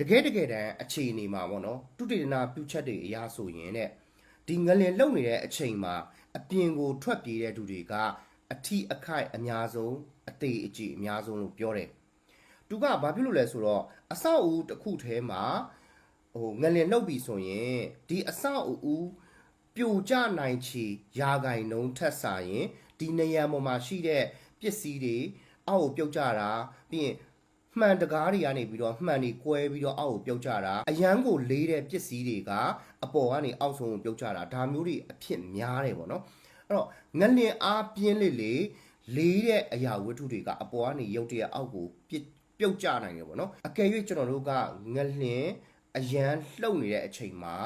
တကယ်တကယ်တမ်းအခြေအနေမှာပေါ့နော်တုတေသနာပြုချက်တွေအရာဆိုရင်တဲ့ဒီငလင်လုံနေတဲ့အချိန်မှာအပြင်ကိုထွက်ပြေးတဲ့သူတွေကအထီးအခိုက်အများဆုံးအသေးအကြီးအများဆုံးလို့ပြောတယ်သူကဘာဖြစ်လို့လဲဆိုတော့အဆောက်အဦတစ်ခုထဲမှာဟိုငလင်လှုပ်ပြီဆိုရင်ဒီအဆောက်အဦပြိုကျနိုင်ချေရာဂိုင်နှုံးထက်စာရင်ဒီနေရာပေါ်မှာရှိတဲ့ပစ္စည်းတွေအောက်ကိုပြုတ်ကျတာပြီးရင် မှန်တကားတွေကနေပြီးတော့မှန်တွေကွဲပြီးတော့အောက်ကိုပြုတ်ကြတာအရန်ကိုလေးတဲ့ပစ္စည်းတွေကအပေါ်ကနေအောက်ဆုံးကိုပြုတ်ကြတာဒါမျိုးတွေအဖြစ်များတယ်ပေါ့နော်အဲ့တော့ငလင်အားပြင်းလေလေလေးတဲ့အရာဝတ္ထုတွေကအပေါ်ကနေရုတ်တရက်အောက်ကိုပြစ်ပြုတ်ကြနိုင်တယ်ပေါ့နော်အကယ်၍ကျွန်တော်တို့ကငလင်အရန်လှုပ်နေတဲ့အချိန်မှာ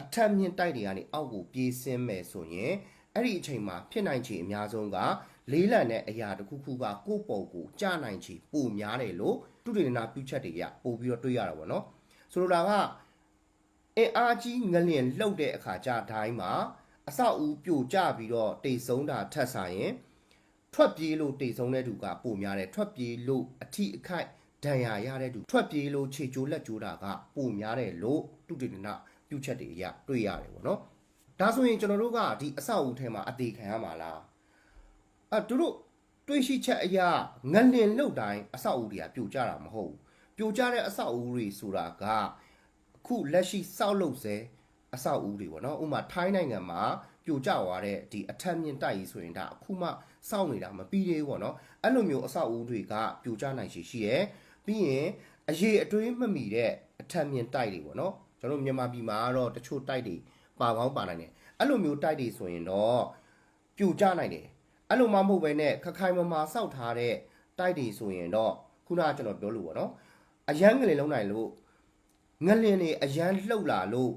အထက်မြင့်တိုက်တွေကနေအောက်ကိုပြေးဆင်းမယ်ဆိုရင်အဲ့ဒီအချိန်မှာဖြစ်နိုင်ချေအများဆုံးက လေးလံတဲ့အရာတစ်ခုခုကကိုယ့်ပေါ်ကိုကြာနိုင်ချေပိုများတယ်လို့သူတေနာပြုချက်တွေကပို့ပြီးတော့တွေးရတာပေါ့နော်ဆိုလိုတာကအင်အားကြီးငလျင်လှုပ်တဲ့အခါကြာတိုင်းမှာအဆောက်အဦပြိုကျပြီးတော့တိတ်ဆုံးတာထက်ဆိုင်ရင်ထွက်ပြေးလို့တိတ်ဆုံးတဲ့သူကပိုများတယ်ထွက်ပြေးလို့အထိအခိုက်ဒဏ်ရာရတဲ့သူထွက်ပြေးလို့ခြေကျိုးလက်ကျိုးတာကပိုများတယ်လို့သူတေနာပြုချက်တွေအရတွေးရတယ်ပေါ့နော်ဒါဆိုရင်ကျွန်တော်တို့ကဒီအဆောက်အဦထဲမှာအသေးခံရမှာလား အဲ့သူတို့တွေးရှိချက်အရာငလင်လုတ်တိုင်းအဆောက်အဦတွေကပြိုကျတာမဟုတ်ဘူးပြိုကျတဲ့အဆောက်အဦတွေဆိုတာကအခုလက်ရှိစောက်လုပ်စေအဆောက်အဦတွေပေါ့နော်ဥပမာထိုင်းနိုင်ငံမှာပြိုကျသွားတဲ့ဒီအထက်မြင့်တိုက်ကြီးဆိုရင်ဒါအခုမှစောက်နေတာမပြီးသေးဘူးပေါ့နော်အဲ့လိုမျိုးအဆောက်အဦတွေကပြိုကျနိုင်ရှိရှိရယ်ပြီးရင်အရေးအတွေးမမီတဲ့အထက်မြင့်တိုက်တွေပေါ့နော်ကျွန်တော်တို့မြန်မာပြည်မှာကတော့တချို့တိုက်တွေပါကောင်းပါနိုင်တယ်အဲ့လိုမျိုးတိုက်တွေဆိုရင်တော့ပြိုကျနိုင်တယ် အဲ့လိုမှမဟုတ်ပဲနဲ့ခခိုင်မမာစောက်ထားတဲ့တိုက်တွေဆိုရင်တော့ခုနကကျွန်တော်ပြောလို့ပေါ့နော်အရန်ငလင်လုံးနိုင်လို့ငလင်တွေအရန်လှုပ်လာလို့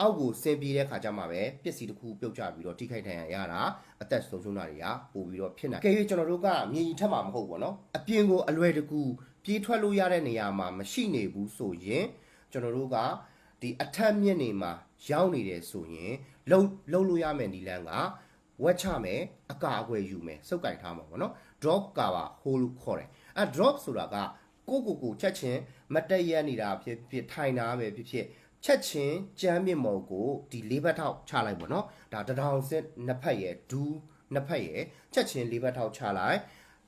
အောက်ကိုဆင်းပြေးတဲ့ခါကျမှပဲပစ္စည်းတစ်ခုပြုတ်ကျပြီးတော့ထိခိုက်ဒဏ်ရာရတာအသက်ဆုံးရှုံးတာတွေကပို့ပြီးတော့ဖြစ်နေ။ကဲ၍ကျွန်တော်တို့ကမြေကြီးထက်မှာမဟုတ်ဘူးပေါ့နော်။အပြင်ကိုအလွယ်တကူပြေးထွက်လို့ရတဲ့နေရာမှာမရှိနေဘူးဆိုရင်ကျွန်တော်တို့ကဒီအထက်မြင့်နေမှာရောက်နေတယ်ဆိုရင်လုံလုံလို့ရမယ်နီလန်းက ဝက်ချမယ်အကာအကွယ်ယူမယ်စုပ်ကင်ထားမှာပေါ့နော် drop cover hole လို့ခေါ်တယ်အဲ drop ဆိုတာကကိုကိုကိုချက်ချင်းမတက်ရက်နေတာဖြစ်ဖြစ်ထိုင်တာပဲဖြစ်ဖြစ်ချက်ချင်းကြမ်းမြင့်မော်ကိုဒီလေးဘက်ထောက်ချလိုက်ပေါ့နော်ဒါတထောင်စစ်နှစ်ဖက်ရဲ့ဒူးနှစ်ဖက်ရဲ့ချက်ချင်းလေးဘက်ထောက်ချလိုက်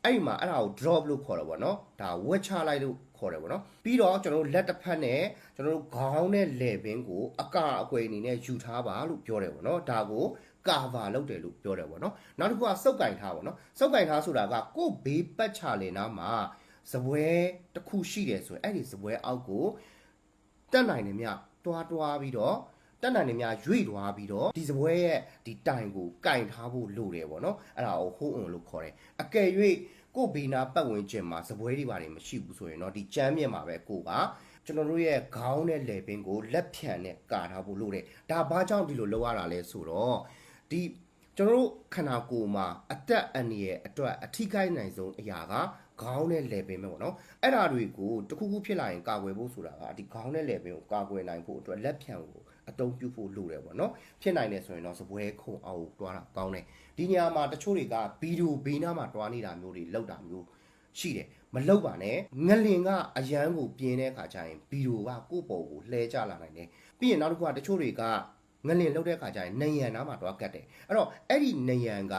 အဲ့ဒီမှာအဲ့ဒါကို drop လို့ခေါ်တယ်ပေါ့နော်ဒါဝက်ချလိုက်လို့ ခေါ်တယ်ပေါ့နော်ပြီးတော့ကျွန်တော်တို့လက်တစ်ဖက်နဲ့ကျွန်တော်တို့ခေါင်းနဲ့လယ်ပင်ကိုအကာအကွယ်အနေနဲ့ယူထားပါလို့ပြောတယ်ပေါ့နော်ဒါကိုကာဗာလုပ်တယ်လို့ပြောတယ်ပေါ့နော်နောက်တစ်ခုကစုပ်ကင်ထားပေါ့နော်စုပ်ကင်ထားဆိုတာကကို့ဘေးပတ်ချလေနားမှာဇပွဲတစ်ခုရှိတယ်ဆိုရင်အဲ့ဒီဇပွဲအောက်ကိုတက်နိုင်တယ်မြတွားတွားပြီးတော့တက်နိုင်တယ်မြရွေ့တွားပြီးတော့ဒီဇပွဲရဲ့ဒီတိုင်ကိုကင်ထားဖို့လိုတယ်ပေါ့နော်အဲ့ဒါကိုဟိုးအွန်လို့ခေါ်တယ်အကယ်၍ ကို့ဘေးနာပတ်ဝန်းကျင်မှာဇပွဲတွေဘာတွေမရှိဘူးဆိုရင်တော့ဒီကြမ်းမြင့်မှာပဲကိုကကျွန်တော်တို့ရဲ့ခေါင်းနဲ့လယ်ပင်ကိုလက်ဖြန်နဲ့ကာထားဖို့လိုတယ်ဒါဘာကြောင့်ဒီလိုလုပ်ရတာလဲဆိုတော့ဒီကျွန်တော်တို့ခန္ဓာကိုယ်မှာအသက်အန္တရာယ်အတွက်အထိခိုက်နိုင်ဆုံးအရာကခေါင်းနဲ့ level ပဲပေါ့နော်အဲ့ဒါတွေကိုတစ်ခုခုဖြစ်လာရင်ကာကွယ်ဖို့ဆိုတာကဒီခေါင်းနဲ့ level ကိုကာကွယ်နိုင်ဖို့အတွက်လက်ဖြံကို အတုံးပြုဖို့လိုတယ်ပေါ့နော်ဖြစ်နိုင်တယ်ဆိုရင်တော့စပွဲခုံအောင်ကိုတွားတာကောင်းတယ်ဒီညမှာတချို့တွေကဗီဒီယိုဘေးနားမှာတွားနေတာမျိုးတွေလောက်တာမျိုးရှိတယ်မလောက်ပါနဲ့ငလင်ကအရန်ကိုပြင်းတဲ့အခါကျရင်ဗီဒီယိုကကိုယ့်ပေါ်ကိုလှဲကျလာနိုင်တယ်ပြီးရင်နောက်တစ်ခုကတချို့တွေကငလင်လောက်တဲ့ခါကျရင်နယံနားမှာတော့ကတ်တယ်အဲ့တော့အဲ့ဒီနယံက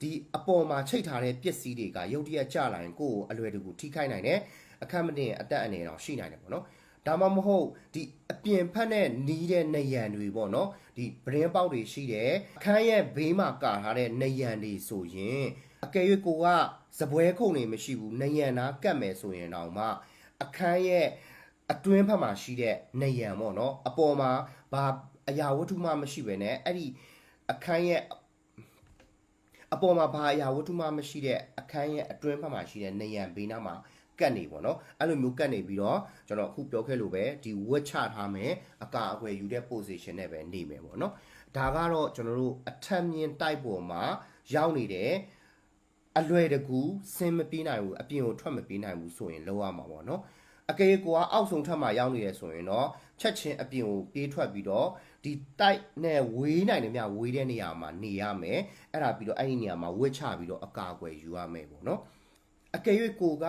ဒီအပေါ်မှာချိတ်ထားတဲ့ပစ္စည်းတွေကရုတ်တရက်ကျလာရင်ကိုယ့်ကိုအလွယ်တကူထိခိုက်နိုင်တယ်အခက်မတင်အသက်အနေတော့ရှိနိုင်တယ်ပေါ့နော် ဒါမှမဟုတ်ဒီအပြင်ဖက်နဲ့နီးတဲ့နယံတွေပေါ့နော်ဒီပရင်းပေါက်တွေရှိတယ်အခန်းရဲ့ဘေးမှာကာထားတဲ့နယံတွေဆိုရင်အကယ်၍ကိုကစပွဲခုံနေမရှိဘူးနယံနာကတ်မယ်ဆိုရင်တော့မှအခန်းရဲ့အတွင်းဖက်မှာရှိတဲ့နယံပေါ့နော်အပေါ်မှာဘာအရာဝတ္ထုမှမရှိပဲနဲ့အဲ့ဒီအခန်းရဲ့အပေါ်မှာဘာအရာဝတ္ထုမှမရှိတဲ့အခန်းရဲ့အတွင်းဘက်မှာရှိတဲ့နေရန်ဘေးနားမှာ ကတ်နေပေါ့နော်အဲ့လိုမျိုးကတ်နေပြီးတော့ကျွန်တော်အခုပြောခဲ့လို့ပဲဒီဝက်ချထားမယ်အကာအကွယ်ယူတဲ့ position နဲ့ပဲနေမယ်ပေါ့နော်ဒါကတော့ကျွန်တော်တို့အထက်မြင်တိုက်ပေါ်မှာရောက်နေတဲ့အလွယ်တကူဆင်းမပြေးနိုင်ဘူးအပြင်ကိုထွက်မပြေးနိုင်ဘူးဆိုရင်လောက်ရမှာပေါ့နော်အကယ်ကိုကအောက်ဆုံးထပ်မှာရောက်နေရဆိုရင်တော့ချက်ချင်းအပြင်ကိုပြေးထွက်ပြီးတော့ဒီတိုက်နဲ့ဝေးနိုင်တယ်မြဝေးတဲ့နေရာမှာနေရမယ်အဲ့ဒါပြီးတော့အဲ့ဒီနေရာမှာဝစ်ချပြီးတော့အကာအကွယ်ယူရမယ်ပေါ့နော်အကယ်၍ကိုက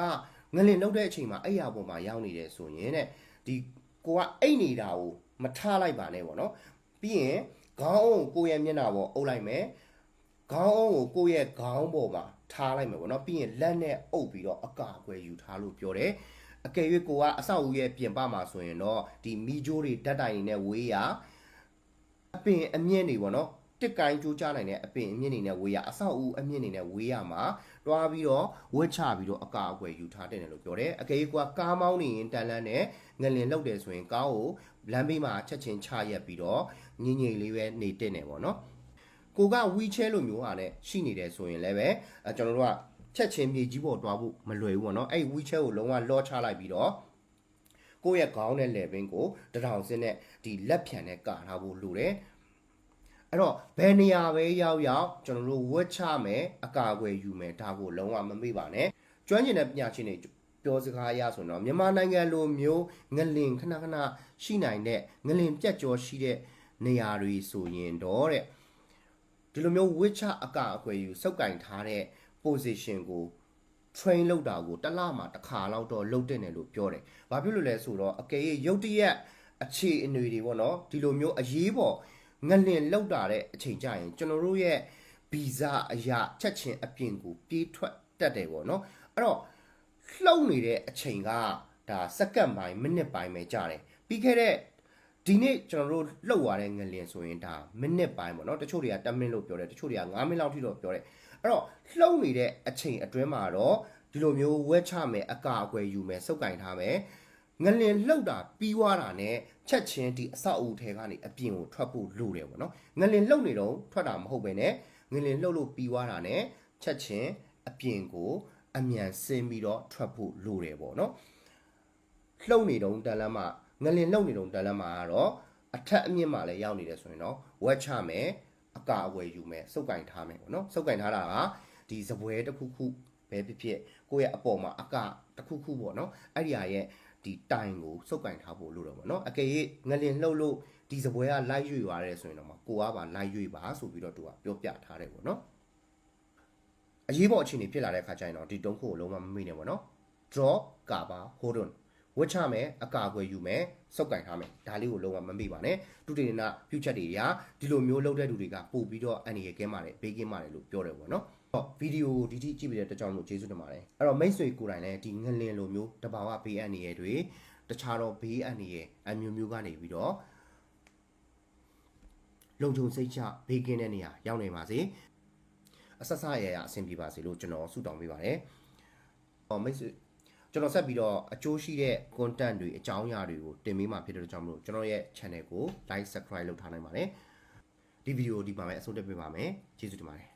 ငလင်လောက်တဲ့အချိန်မှာအဲ့ရပေါ်မှာရောက်နေတယ်ဆိုရင်တဲ့ဒီကိုကအိတ်နေတာကိုမထားလိုက်ပါနဲ့ပေါ့နော်ပြီးရင်ခေါင်းအုံးကိုယ့်ရဲ့မျက်နှာပေါ်အုပ်လိုက်မယ်ခေါင်းအုံးကိုကိုယ့်ရဲ့ခေါင်းပေါ်မှာထားလိုက်မယ်ပေါ့နော်ပြီးရင်လက်နဲ့အုပ်ပြီးတော့အကာအကွယ်ယူထားလို့ပြောတယ်အကယ်၍ကိုကအဆောက်အဦရဲ့ပြင်ပမှာဆိုရင်တော့ဒီမီဂျိုးတွေဓာတ်တိုင်တွေနဲ့ဝေးရအပင်အမြင့်တွေပေါ့နော် တစ်ကိုင်းကြိုးချနိုင်တဲ့အပင်အမြင့်တွေနဲ့ဝေးရအဆောက်အဦအမြင့်တွေနဲ့ဝေးရမှာတွားပြီးတော့ဝက်ချပြီးတော့အကာအကွယ်ယူထားတယ်လို့ပြောတယ်အကယ်၍ကိုကကားမောင်းနေရင်တန်လန်းနဲ့ငလင်လောက်တယ်ဆိုရင်ကားကိုလမ်းဘေးမှာချက်ချင်းချရက်ပြီးတော့ငင်ငင်လေးပဲနေတက်နေပေါ့နော်ကိုကဝီချဲလိုမျိုးဟာနဲ့ရှိနေတယ်ဆိုရင်လည်းပဲအဲကျွန်တော်တို့ကချက်ချင်းမြေကြီးပေါ်တွားဖို့မလွယ်ဘူးပေါ့နော်အဲ့ဝီချဲကိုလုံးဝလောချလိုက်ပြီးတော့ကိုယ့်ရဲ့ခေါင်းနဲ့လယ်ပင်ကိုတထောင်စင်းနဲ့ဒီလက်ဖြံနဲ့ကာထားဖို့လိုတယ် အဲ့တော့ဘယ်နေရာပဲရောက်ရောက်ကျွန်တော်တို့ဝတ်ချမယ်အကာအကွယ်ယူမယ်ဒါကိုလုံးဝမမေ့ပါနဲ့ကျွမ်းကျင်တဲ့ပညာရှင်တွေပြောစကားအရဆိုတော့မြန်မာနိုင်ငံလိုမျိုးငလင်ခဏခဏရှိနိုင်တဲ့ငလင်ပြက်ကြောရှိတဲ့နေရာတွေဆိုရင်တော့တဲ့ဒီလိုမျိုး witcher အကအကွယ်ယူစုပ်ကင်ထားတဲ့ position ကို train လုပ်တာကိုတစ်လမှာတစ်ခါလောက်တော့လုပ်တင်တယ်လို့ပြောတယ်။ဘာဖြစ်လို့လဲဆိုတော့အကယ်၍ရုတ်တရက်အခြေအနေတွေပေါ့နော်ဒီလိုမျိုးအရေးပေါ် ငလင်လောက်တာတဲ့အချိန်ကြရင်ကျွန်တော်တို့ရဲ့ဗီဇအရာချက်ချင်းအပြင်ကိုပြေးထွက်တတ်တယ်ပေါ့နော်။အဲ့တော့လှုပ်နေတဲ့အချိန်ကဒါစက္ကန့်ပိုင်းမိနစ်ပိုင်းပဲကြာတယ်။ပြီးခဲ့တဲ့ဒီနေ့ကျွန်တော်တို့လှုပ်သွားတဲ့ငလင်ဆိုရင်ဒါမိနစ်ပိုင်းပေါ့နော်တချို့တွေက10မိနစ်လို့ပြောတယ်တချို့တွေက9မိနစ်လောက်ထိတော့ပြောတယ်အဲ့တော့လှုပ်နေတဲ့အချိန်အတွင်းမှာတော့ဒီလိုမျိုးဝက်ချမယ်အကာအကွယ်ယူမယ်စုပ်ကင်ထားမယ် ငလင်လှုပ်တာပြီးွားတာနဲ့ချက်ချင်းဒီအဆောက်အဦထဲကနေအပြင်ကိုထွက်ဖို့လိုတယ်ပေါ့နော်ငလင်လှုပ်နေတော့ထွက်တာမဟုတ်ပဲနဲ့ငလင်လှုပ်လို့ပြီးွားတာနဲ့ချက်ချင်းအပြင်ကိုအမြန်ဆင်းပြီးတော့ထွက်ဖို့လိုတယ်ပေါ့နော်လှုပ်နေတုံးတန်လမ်းမှာငလင်လှုပ်နေတုံးတန်လမ်းမှာကတော့အထက်အမြင့်မှာလည်းရောက်နေတယ်ဆိုရင်တော့ဝက်ချမယ်အကာအဝယ်ယူမယ်စုပ်ကင်ထားမယ်ပေါ့နော်စုပ်ကင်ထားတာကဒီဇပွဲတစ်ခုခုပဲဖြစ်ဖြစ်ကိုယ့်ရဲ့အပေါ်မှာအကတစ်ခုခုပေါ့နော်အဲ့ဒီဟာရဲ့ ဒီတိုင်ကိုစုပ်ကင်ထားဖို့လို့တော့ပေါ့နော်အကယ်၍ငလင်လှုပ်လို့ဒီဇပွဲကလိုက်ရွေသွားတယ်ဆိုရင်တော့မှကိုကပါလိုက်ရွေပါဆိုပြီးတော့သူကပြောပြထားတယ်ပေါ့နော်အရေးပေါ်အခြေအနေဖြစ်လာတဲ့အခါကျရင်တော့ဒီတုံးခုကိုလုံးဝမမေ့နဲ့ပေါ့နော် drop cover hold on ဝတ်ချမယ်အကာအကွယ်ယူမယ်စုပ်ကင်ထားမယ်ဒါလေးကိုလုံးဝမမေ့ပါနဲ့ဒုတိယနာပြုချက်တွေရာဒီလိုမျိုးလုပ်တဲ့လူတွေကပို့ပြီးတော့အန်ရီရဲ့ကဲမှာတယ်ဘေးကင်းမှာတယ်လို့ပြောတယ်ပေါ့နော်ဟောဗီဒီယိုဒီတိကြည့်ပြီးတဲ့တကြောင်လို့ကျေးဇူးတင်ပါတယ်အဲ့တော့မိတ်ဆွေကိုယ်တိုင်လည်းဒီငလင်လိုမျိုးတဘာဝဘေးအန်ရီရဲ့တွေတခြားတော့ဘေးအန်ရီရဲ့အမျိုးမျိုးကနေပြီးတော့လုံခြုံစိတ်ချဘေးကင်းတဲ့နေရာရောက်နေပါစေအဆက်ဆက်ရရအဆင်ပြေပါစေလို့ကျွန်တော်ဆုတောင်းပေးပါတယ်ဟောမိတ်ဆွေ ကျွန်တော်ဆက်ပြီးတော့အကျိုးရှိတဲ့ content တွေအကြောင်းအရာတွေကိုတင်ပေးမှာဖြစ်တဲ့ကြောင့်မလို့ကျွန်တော်ရဲ့ channel ကို like subscribe လုပ်ထားနိုင်ပါတယ်ဒီဗီဒီယိုဒီမှာပဲအဆုံးသတ်ပေးပါမယ်ကျေးဇူးတင်ပါတယ်